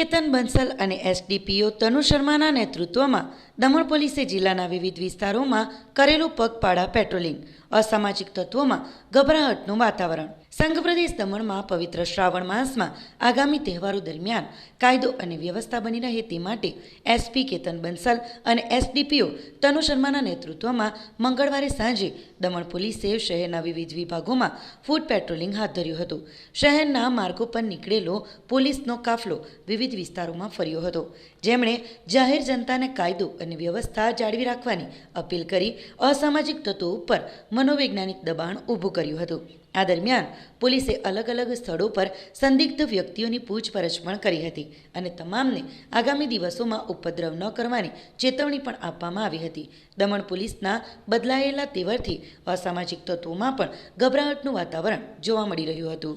કેતન બંસલ અને એસડીપીઓ તનુ શર્માના નેતૃત્વમાં દમણ પોલીસે જિલ્લાના વિવિધ વિસ્તારોમાં કરેલું પગપાળા પેટ્રોલિંગ, અસામાજિક તત્વોમાં ગભરાહટનું વાતાવરણ. સંઘ પ્રદેશ દમણમાં પવિત્ર શ્રાવણ માસમાં આગામી તહેવારો દરમિયાન કાયદો અને વ્યવસ્થા બની રહે તે માટે એસપી કેતન બંસલ અને એસડીપીઓ તનુ શર્માના નેતૃત્વમાં મંગળવારે સાંજે દમણ પોલીસે શહેરના વિવિધ વિભાગોમાં ફૂટ પેટ્રોલિંગ હાથ ધર્યું હતું. શહેરના માર્ગો પર નીકળેલો પોલીસનો કાફલો વિવિધ વિસ્તારોમાં ફર્યો હતો. જેમણે જાહેર જનતાને કાયદો અને વ્યવસ્થા જાળવી રાખવાની અપીલ કરી અસામાજિક તત્વો ઉપર મનોવૈજ્ઞાનિક દબાણ ઊભું કર્યું હતું. આ દરમિયાન પોલીસે અલગ અલગ સ્થળો પર સંદિગ્ધ વ્યક્તિઓની પૂછપરછ પણ કરી હતી અને તમામને આગામી દિવસોમાં ઉપદ્રવ ન કરવાની ચેતવણી પણ આપવામાં આવી હતી. દમણ પોલીસના બદલાયેલા તેવરથી અસામાજિક તત્વોમાં પણ ગભરાહટનું વાતાવરણ જોવા મળી રહ્યું હતું.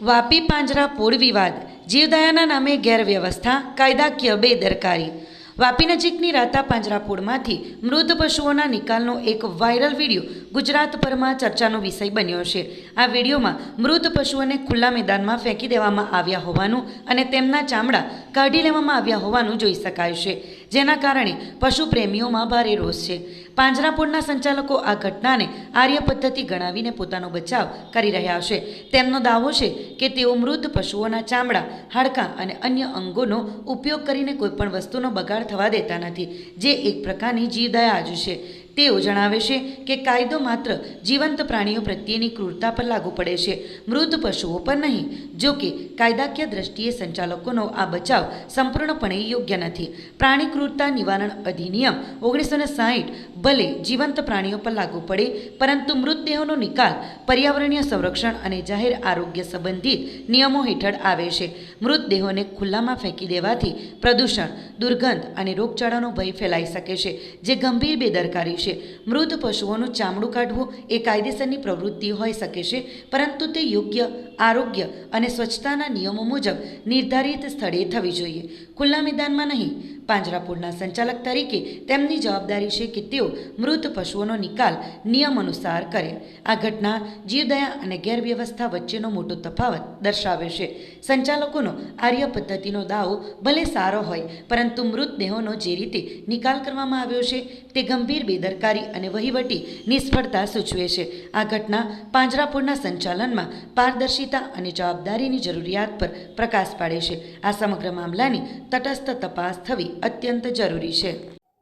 વાપી પાંજરા પૂળ વિવાદ. જીવદયાના નામે ગેરવ્યવસ્થા, કાયદાકીય બેદરકારી. વાપી નજીકની રાતા પાંજરાપોળમાંથી મૃત પશુઓના નિકાલનો એક વાયરલ વીડિયો ગુજરાતભરમાં ચર્ચાનો વિષય બન્યો છે. આ વિડીયોમાં મૃત પશુઓને ખુલ્લા મેદાનમાં ફેંકી દેવામાં આવ્યા હોવાનું અને તેમના ચામડા કાઢી લેવામાં આવ્યા હોવાનું જોઈ શકાય છે. જેના કારણે પશુ પ્રેમીઓમાં ભારે રોષ છે. પાંજરાપોળના સંચાલકો આ ઘટનાને આર્ય પદ્ધતિ ગણાવીને પોતાનો બચાવ કરી રહ્યા છે. તેમનો દાવો છે કે તેઓ મૃત પશુઓના ચામડા, હાડકાં અને અન્ય અંગોનો ઉપયોગ કરીને કોઈપણ વસ્તુનો બગાડ થવા દેતા નથી, જે એક પ્રકારની જીવદયા જ છે. તેઓ જણાવે છે કે કાયદો માત્ર જીવંત પ્રાણીઓ પ્રત્યેની ક્રૂરતા પર લાગુ પડે છે. મૃત પશુઓ પર નહીં, જો કે કાયદાકીય દ્રષ્ટિએ સંચાલકોનો આ બચાવ સંપૂર્ણપણે યોગ્ય નથી. પ્રાણી ક્રૂરતા નિવારણ અધિનિયમ ઓગણીસો ને સાહીઠ ભલે જીવંત પ્રાણીઓ પર લાગુ પડે, પરંતુ મૃતદેહોનો નિકાલ પર્યાવરણીય સંરક્ષણ અને જાહેર આરોગ્ય સંબંધિત નિયમો હેઠળ આવે છે. મૃતદેહોને ખુલ્લામાં ફેંકી દેવાથી પ્રદૂષણ, દુર્ગંધ અને રોગચાળાનો ભય ફેલાઈ શકે છે, જે ગંભીર બેદરકારી છે મૃત પશુઓનું ચામડું કાઢવું એ કાયદેસરની પ્રવૃત્તિ હોઈ શકે છે, પરંતુ તે યોગ્ય, આરોગ્ય અને સ્વચ્છતાના નિયમો મુજબ નિર્ધારિત સ્થળે થવી જોઈએ. ખુલ્લા મેદાનમાં નહીં પાંજરાપોળના સંચાલક તરીકે તેમની જવાબદારી છે કે તેઓ મૃત પશુઓનો નિકાલ નિયમ અનુસાર કરે. આ ઘટના જીવદયા અને ગેરવ્યવસ્થા વચ્ચેનો મોટો તફાવત દર્શાવે છે. સંચાલકોનો આર્ય પદ્ધતિનો દાવો ભલે સારો હોય, પરંતુ મૃતદેહોનો જે રીતે નિકાલ કરવામાં આવ્યો છે, તે ગંભીર બેદરકારી અને વહીવટી નિષ્ફળતા સૂચવે છે. આ ઘટના પાંજરાપોળના સંચાલનમાં પારદર્શિતા અને જવાબદારીની જરૂરિયાત પર પ્રકાશ પાડે છે. આ સમગ્ર મામલાની તટસ્થ તપાસ થવી अत्यंत ज़रूरी है।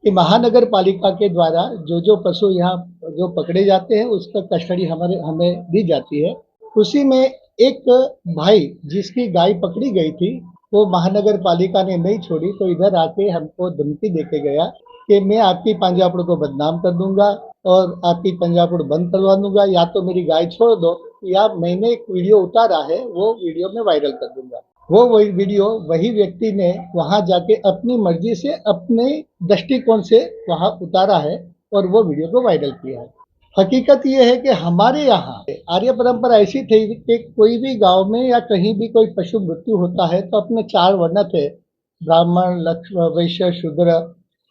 महानगर पालिका के द्वारा जो जो पशु यहाँ जो पकड़े जाते हैं, उसका कस्टडी हमारे, हमें दी जाती है। उसी में एक भाई जिसकी गाय पकड़ी गई थी, वो महानगर पालिका ने नहीं छोड़ी तो इधर आके हमको धमकी देके गया कि मैं आपकी पंजापुर को बदनाम कर दूँगा और आपकी पंजापुर बंद करवा दूँगा। या तो मेरी गाय छोड़ दो, या मैंने एक वीडियो उतारा है, वो वीडियो में वायरल कर दूँगा। वो वही वीडियो, वही व्यक्ति ने वहाँ जाके अपनी मर्ज़ी से, अपने दृष्टिकोण से वहाँ उतारा है और वो वीडियो को वायरल किया है। हकीकत ये है कि हमारे यहाँ आर्य परंपरा ऐसी थी कि कोई भी गाँव में या कहीं भी कोई पशु मृत्यु होता है तो अपने चार वर्ण थे, ब्राह्मण, लक्ष्म, वैश्य, शूद्र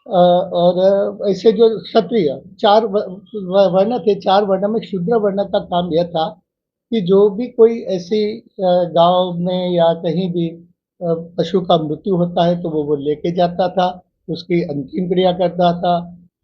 और ऐसे जो क्षत्रिय, चार वर्ण थे, चार वर्ण में शूद्र वर्ण का काम यह था कि जो भी कोई ऐसी गाँव में या कहीं भी पशु का मृत्यु होता है तो वो वो लेके जाता था, उसकी अंतिम क्रिया करता था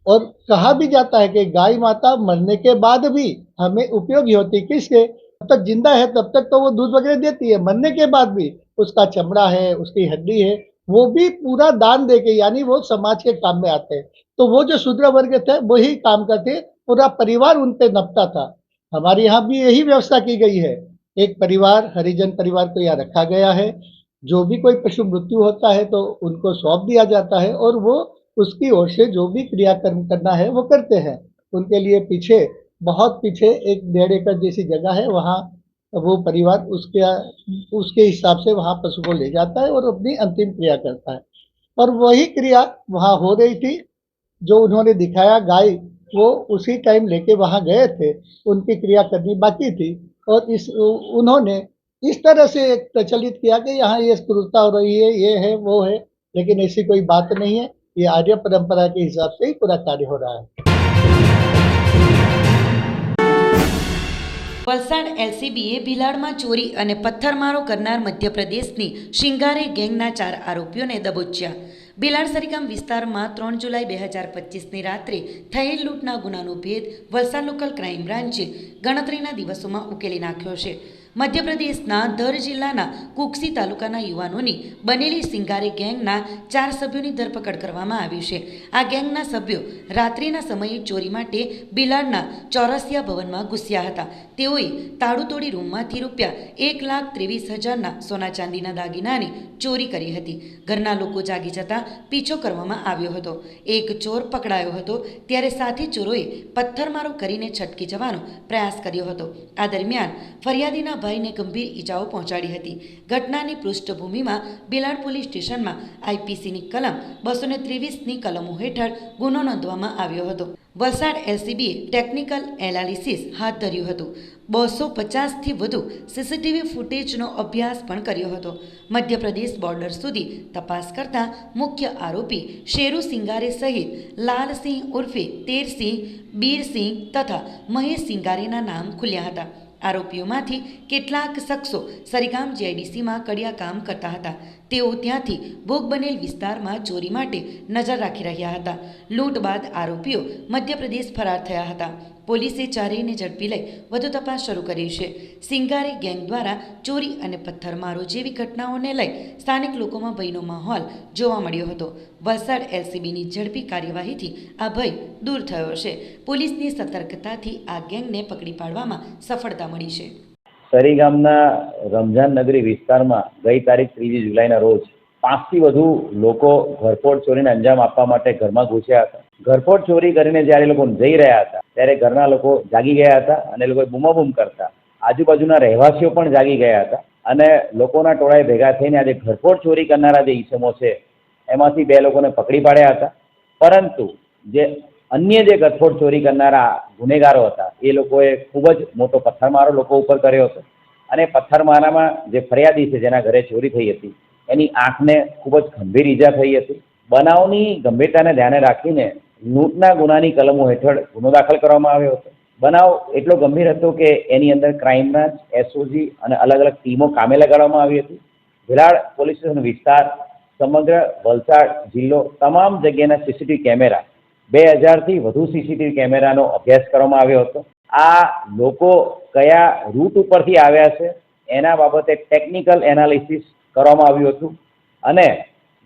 और कहा भी जाता है कि गाय माता मरने के बाद भी हमें उपयोगी होती किसके जब तक ज़िंदा है तब तक तो वो दूध वगैरह देती है। मरने के बाद भी उसका चमड़ा है, उसकी हड्डी है, वो भी पूरा दान दे के यानी वो समाज के काम में आते हैं। तो वो जो शूद्र वर्ग थे, वही काम करते, पूरा परिवार उन पे नपता था। हमारे यहाँ भी यही व्यवस्था की गई है। एक परिवार, हरिजन परिवार को यहाँ रखा गया है। जो भी कोई पशु मृत्यु होता है तो उनको सौंप दिया जाता है और वो उसकी ओर से जो भी क्रियाकर्म करना है वो करते हैं। उनके लिए पीछे, बहुत पीछे एक डेढ़ एकड़ जैसी जगह है। वहाँ वो परिवार उसके उसके हिसाब से वहाँ पशु को ले जाता है और अपनी अंतिम क्रिया करता है। और वही क्रिया वहाँ हो रही थी, जो उन्होंने दिखाया गाय वो उसी टाइम लेके वहाँ गए थे उनकी क्रिया करनी बाकी थी और इस उन्होंने इस तरह से एक प्रचलित किया कि यहाँ ये क्रूरता हो रही है ये है वो है लेकिन ऐसी कोई बात नहीं है ये आर्य परंपरा के हिसाब से ही पूरा कार्य हो रहा है વલસાડ એલસીબીએ ભિલાડમાં ચોરી અને પથ્થરમારો કરનાર મધ્યપ્રદેશની શિંગારે ગેંગના ચાર આરોપીઓને દબોચ્યા ભિલાડ સરીગામ વિસ્તારમાં ત્રણ જુલાઈ બે હજાર પચીસની રાત્રે થયેલ લૂંટના ગુનાનો ભેદ વલસાડ લોકલ ક્રાઇમ બ્રાન્ચે ગણતરીના દિવસોમાં ઉકેલી નાખ્યો છે. મધ્યપ્રદેશના દર જિલ્લાના કુક્સી તાલુકાના યુવાનોની બનેલી સિંગારી ગેંગના ચાર સભ્યોની ધરપકડ કરવામાં આવી છે. આ ગેંગના સભ્યો રાત્રિના સમયે ચોરી માટે બિલાડના ચોરસિયા ભવનમાં ઘૂસ્યા હતા. તેઓએ તાળું રૂમમાંથી રૂપિયા એક લાખ ત્રેવીસ હજારના સોના ચાંદીના દાગીનાની ચોરી કરી હતી. ઘરના લોકો જાગી જતા પીછો કરવામાં આવ્યો હતો. એક ચોર પકડાયો હતો, ત્યારે સાથી ચોરોએ પથ્થરમારો કરીને છટકી જવાનો પ્રયાસ કર્યો હતો. આ દરમિયાન ફરિયાદીના ભાઈને ગંભીર ઈજાઓ પહોંચાડી હતી. ઘટનાની પૃષ્ઠભૂમિમાં બિલાડ પોલીસ સ્ટેશનમાં આઈપીસીની કલમ બસો ને ત્રેવીસની કલમો હેઠળ ગુનો નોંધવામાં આવ્યો હતો. વલસાડ એલસીબીએ ટેકનિકલ એનાલિસિસ હાથ ધર્યું હતું. બસો પચાસથી વધુ સીસીટીવી ફૂટેજનો અભ્યાસ પણ કર્યો હતો. મધ્યપ્રદેશ બોર્ડર સુધી તપાસ કરતા મુખ્ય આરોપી શેરુ સિંગારે સહિત લાલસિંહ ઉર્ફે તેરસિંહ બીરસિંહ તથા મહેશ સિંગારેના નામ ખુલ્યા હતા. આરોપીઓમાંથી કેટલાક શખ્સો સરીગામ જેઆઈડીસીમાં કડિયા કામ કરતા હતા. તેઓ ત્યાંથી ભોગ બનેલ વિસ્તારમાં ચોરી માટે નજર રાખી રહ્યા હતા. લૂંટ બાદ આરોપીઓ મધ્યપ્રદેશ ફરાર થયા હતા. પોલીસે ચારેયને ઝડપી લઈ વધુ તપાસ શરૂ કરી છે. સિંગારી ગેંગ દ્વારા ચોરી અને પથ્થરમારો જેવી ઘટનાઓને લઈ સ્થાનિક લોકોમાં ભયનો માહોલ જોવા મળ્યો હતો. વલસાડ એલસીબીની ઝડપી કાર્યવાહીથી આ ભય દૂર થયો છે. પોલીસની સતર્કતાથી આ ગેંગને પકડી પાડવામાં સફળતા મળી છે. સરી ગામના રમઝાન નગરી વિસ્તારમાં ગઈ તારીખ ત્રીજી જુલાઈના રોજ પાંચથી વધુ લોકો ઘરફોડ ચોરીને અંજામ આપવા માટે ઘરમાં ઘૂસ્યા હતા. ઘરફોડ ચોરી કરીને જ્યારે લોકો જઈ રહ્યા હતા, ત્યારે ઘરના લોકો જાગી ગયા હતા અને લોકો બૂમાબૂમ કરતા. આજુબાજુના રહેવાસીઓ પણ જાગી ગયા હતા અને લોકોના ટોળાએ ભેગા થઈને આજે ઘરફોડ ચોરી કરનારા જે ઈસમો છે, એમાંથી બે લોકોને પકડી પાડ્યા હતા. પરંતુ જે અન્ય જે ગઠફોડ ચોરી કરનારા ગુનેગારો હતા, એ લોકોએ ખૂબ જ મોટો પથ્થરમારો લોકો ઉપર કર્યો હતો. અને પથ્થરમારામાં જે ફરિયાદી છે, જેના ઘરે ચોરી થઈ હતી, એની આંખને ખૂબ જ ગંભીર ઈજા થઈ હતી. બનાવની ગંભીરતાને ધ્યાને રાખીને લૂંટના ગુનાની કલમો હેઠળ ગુનો દાખલ કરવામાં આવ્યો હતો. બનાવ એટલો ગંભીર હતો કે એની અંદર ક્રાઇમ બ્રાન્ચ એસઓજી અને અલગ અલગ ટીમો કામે લગાડવામાં આવી હતી. ભિલાડ પોલીસ સ્ટેશન વિસ્તાર, સમગ્ર વલસાડ જિલ્લો, તમામ જગ્યાના સીસીટીવી કેમેરા બે હજારથી વધુ સીસીટીવી કેમેરાનો અભ્યાસ કરવામાં આવ્યો હતો. આ લોકો કયા રૂટ ઉપરથી આવ્યા છે એના બાબતે ટેકનિકલ એનાલિસિસ કરવામાં આવ્યું હતું. અને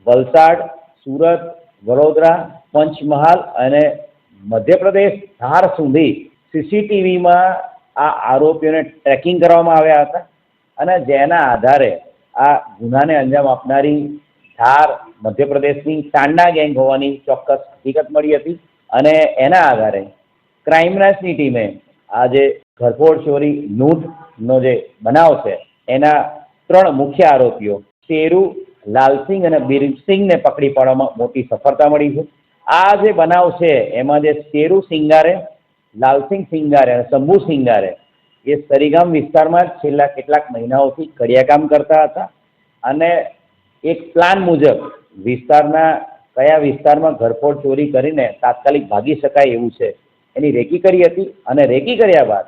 વલસાડ, સુરત, વડોદરા, પંચમહાલ અને મધ્યપ્રદેશ ધાર સુધી સીસીટીવીમાં આ આરોપીઓને ટ્રેકિંગ કરવામાં આવ્યા હતા. અને જેના આધારે આ ગુનાને અંજામ આપનારી ધાર મધ્યપ્રદેશની સાંડા ગેંગ હોવાની ચોક્કસ હકીકત મળી હતી અને એના આધારે ક્રાઇમ બ્રાન્ચની ટીમે આ જે ઘરફોડ ચોરી લૂંટનો જે બનાવ છે, એના ત્રણ મુખ્ય આરોપીઓ શેરુ, લાલસિંહ અને બીરસિંહને પકડી પાડવામાં મોટી સફળતા મળી છે. આ જે બનાવ છે, એમાં જે શેરુ સિંગારે, લાલસિંહ સિંગારે અને શંભુ સિંગારે એ સરીગામ વિસ્તારમાં છેલ્લા કેટલાક મહિનાઓથી કડિયાકામ કરતા હતા અને એક પ્લાન મુજબ વિસ્તારના કયા વિસ્તારમાં ઘરફોડ ચોરી કરીને તાત્કાલિક ભાગી શકાય એવું છે. એની રેકી કરી હતી અને રેકી કર્યા બાદ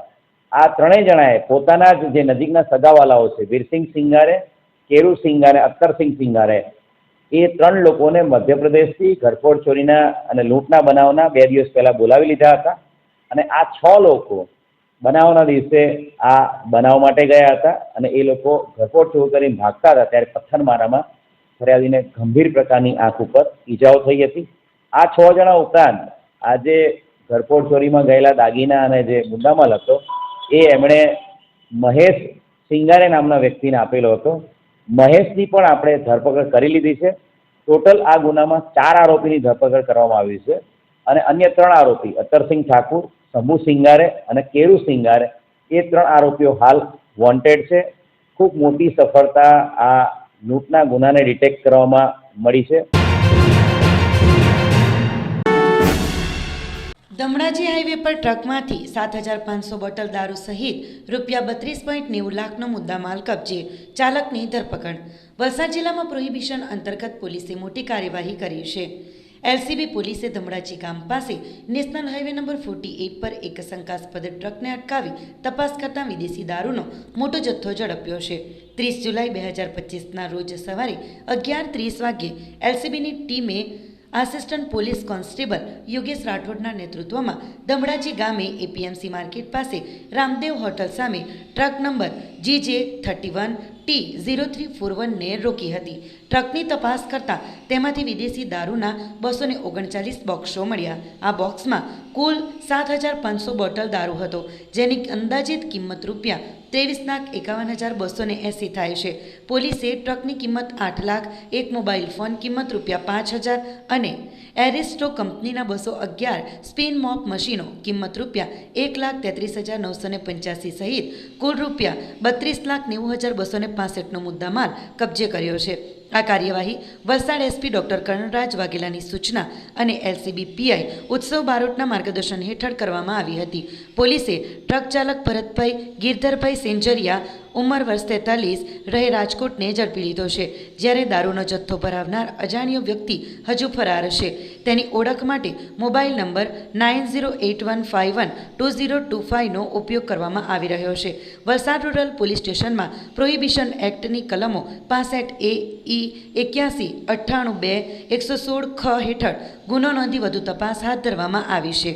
આ ત્રણેય જણાએ પોતાના જ જે નજીકના સગાવાલાઓ છે, વીરસિંહ સિંગારે, કેરુ સિંગારે, અખ્તરસિંહ સિંગારે, એ ત્રણ લોકોને મધ્યપ્રદેશથી ઘરફોડ ચોરીના અને લૂંટના બનાવના બે દિવસ પહેલાં બોલાવી લીધા હતા અને આ છ લોકો બનાવના દિવસે આ બનાવ માટે ગયા હતા અને એ લોકો ઘરફોડ ચોરી કરીને ભાગતા હતા ત્યારે પથ્થરમારામાં ફરિયાદીને ગંભીર પ્રકારની આંખ ઉપર ઈજાઓ થઈ હતી. આ છ જણા ઉપરાંત આજે ઘરફોડ ચોરીમાં ગયેલા દાગીના અને જે મુદ્દામાલ હતો, એ એમણે મહેશ સિંગારે નામના વ્યક્તિને આપેલો હતો. મહેશની પણ આપણે ધરપકડ કરી લીધી છે. ટોટલ આ ગુનામાં ચાર આરોપીની ધરપકડ કરવામાં આવી છે અને અન્ય ત્રણ આરોપી અતરસિંહ ઠાકુર, શંભુ સિંગારે અને કેરુ સિંગારે, એ ત્રણ આરોપીઓ હાલ વોન્ટેડ છે. ખૂબ મોટી સફળતા આ લૂંટના ગુનાને ડિટેક્ટ કરવામાં મળી છે. દમણાજી હાઈવે પર ટ્રકમાંથી સાત હજાર પાંચસો બોટલ દારૂ સહિત રૂપિયા બત્રીસ પોઈન્ટ નેવું લાખનો મુદ્દામાલ કબજે ચાલકની ધરપકડ. વલસાડ જિલ્લામાં પ્રોહિબિશન અંતર્ગત પોલીસે મોટી કાર્યવાહી કરી છે. એલસીબી પોલીસે ધમડાચી ગામ પાસે national highway number forty eight પર એક શંકાસ્પદ ટ્રકને અટકાવી તપાસ કરતા વિદેશી દારૂનો મોટો જથ્થો ઝડપ્યો છે ત્રીસ જુલાઈ બે હજાર પચીસના રોજ સવારે અગિયાર ત્રીસ વાગ્યે એલસીબીની ટીમે આસિસ્ટન્ટ પોલીસ કોન્સ્ટેબલ યોગેશ રાઠોડના નેતૃત્વમાં દમડાજી ગામે એપીએમસી માર્કેટ પાસે રામદેવ હોટલ સામે truck number G J thirty one T zero three four વનને રોકી હતી. ટ્રકની તપાસ કરતાં તેમાંથી વિદેશી દારૂના બસો ને ઓગણચાલીસ બોક્સો મળ્યા. આ બોક્સમાં કુલ સાત હજાર પાંચસો બોટલ દારૂ હતો, જેની અંદાજિત કિંમત રૂપિયા ત્રેવીસ લાખ એકાવન હજાર બસો ને એંસી થાય છે. પોલીસે ટ્રકની કિંમત આઠ લાખ, એક મોબાઈલ ફોન કિંમત રૂપિયા પાંચ હજાર અને એરિસ્ટો કંપનીના બસો અગિયાર સ્પિન મોપ મશીનો કિંમત રૂપિયા એક લાખ તેત્રીસ હજાર નવસો ને પંચ્યાસી સહિત કુલ રૂપિયા બત્રીસ લાખ નેવું હજાર બસો ને મુદ્દામાલ કબજે કર્યો છે. આ કાર્યવાહી વલસાડ એસપી ડોક્ટર કર્ણરાજ વાઘેલાની સૂચના અને એલસીબી પીઆઈ ઉત્સવ બારોટના માર્ગદર્શન હેઠળ કરવામાં આવી હતી. પોલીસે ટ્રક ચાલક ભરતભાઈ, ગિરધરભાઈ સેન્જરિયા ઉંમર વર્ષ તેતાલીસ, રહે રાજકોટને ઝડપી લીધો છે. જ્યારે દારૂનો જથ્થો ભરાવનાર અજાણ્યો વ્યક્તિ હજુ ફરાર છે. તેની ઓળખ માટે mobile number nine zero eight one five one two zero two ફાઇવનો ઉપયોગ કરવામાં આવી રહ્યો છે. વલસાડ રૂરલ પોલીસ સ્ટેશનમાં પ્રોહિબિશન એક્ટની કલમો પાસઠ એ, ઈ એક્યાસી, અઠ્ઠાણું બે, એકસો સોળ ખ હેઠળ ગુનો નોંધી વધુ તપાસ હાથ ધરવામાં આવી છે.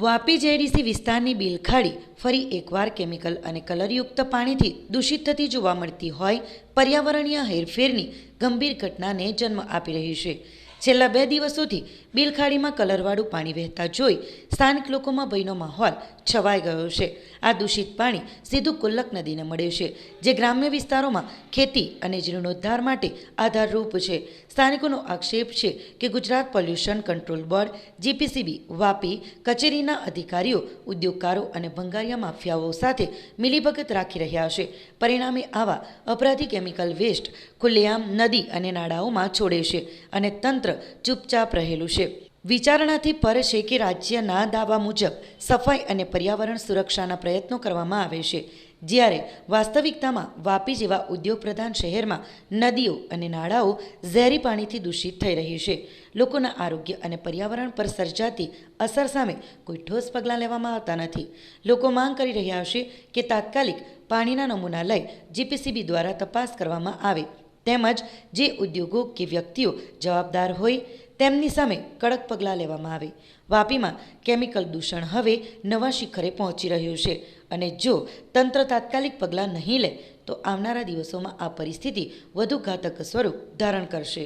વાપી જેડીસી વિસ્તારની બિલખાડી ફરી એકવાર કેમિકલ અને કલરયુક્ત પાણીથી દૂષિત થતી જોવા મળતી હોય પર્યાવરણીય હેરફેરની ગંભીર ઘટનાને જન્મ આપી રહી છે. છેલ્લા બે દિવસોથી બિલખાડીમાં કલરવાળું પાણી વહેતા જોઈ સ્થાનિક લોકોમાં ભયનો માહોલ છવાઈ ગયો છે. આ દૂષિત પાણી સીધું કુલ્લક નદીને મળે છે, જે ગ્રામ્ય વિસ્તારોમાં ખેતી અને જીર્ણોદ્ધાર માટે આધારરૂપ છે. સ્થાનિકોનો આક્ષેપ છે કે Gujarat pollution control board, GPCB, Vapi, કચેરીના અધિકારીઓ, ઉદ્યોગકારો અને ભંગારિયા માફિયાઓ સાથે મિલીભગત રાખી રહ્યા છે. પરિણામે આવા અપરાધી કેમિકલ વેસ્ટ ખુલ્લેઆમ નદી અને નાળાઓમાં છોડે છે અને તંત્ર ચૂપચાપ રહેલું છે. વિચારણાથી પર છે કે રાજ્યના દાવા મુજબ સફાઈ અને પર્યાવરણ સુરક્ષાના પ્રયત્નો કરવામાં આવે છે. જ્યારે વાસ્તવિકતામાં વાપી જેવા ઉદ્યોગ પ્રધાન શહેરમાં નદીઓ અને નાળાઓ ઝેરી પાણીથી દૂષિત થઈ રહી છે. લોકોના આરોગ્ય અને પર્યાવરણ પર સર્જાતી અસર સામે કોઈ ઠોસ પગલાં લેવામાં આવતા નથી. લોકો માંગ કરી રહ્યા છે કે તાત્કાલિક પાણીના નમૂના લઈ જીપીસીબી દ્વારા તપાસ કરવામાં આવે. તેમજ જે ઉદ્યોગો કે વ્યક્તિઓ જવાબદાર હોય તેમની સામે કડક પગલાં લેવામાં આવે. વાપીમાં કેમિકલ દૂષણ હવે નવા શિખરે પહોંચી રહ્યું છે અને જો તંત્ર તાત્કાલિક પગલાં નહીં લે, તો આવનારા દિવસોમાં આ પરિસ્થિતિ વધુ ઘાતક સ્વરૂપ ધારણ કરશે.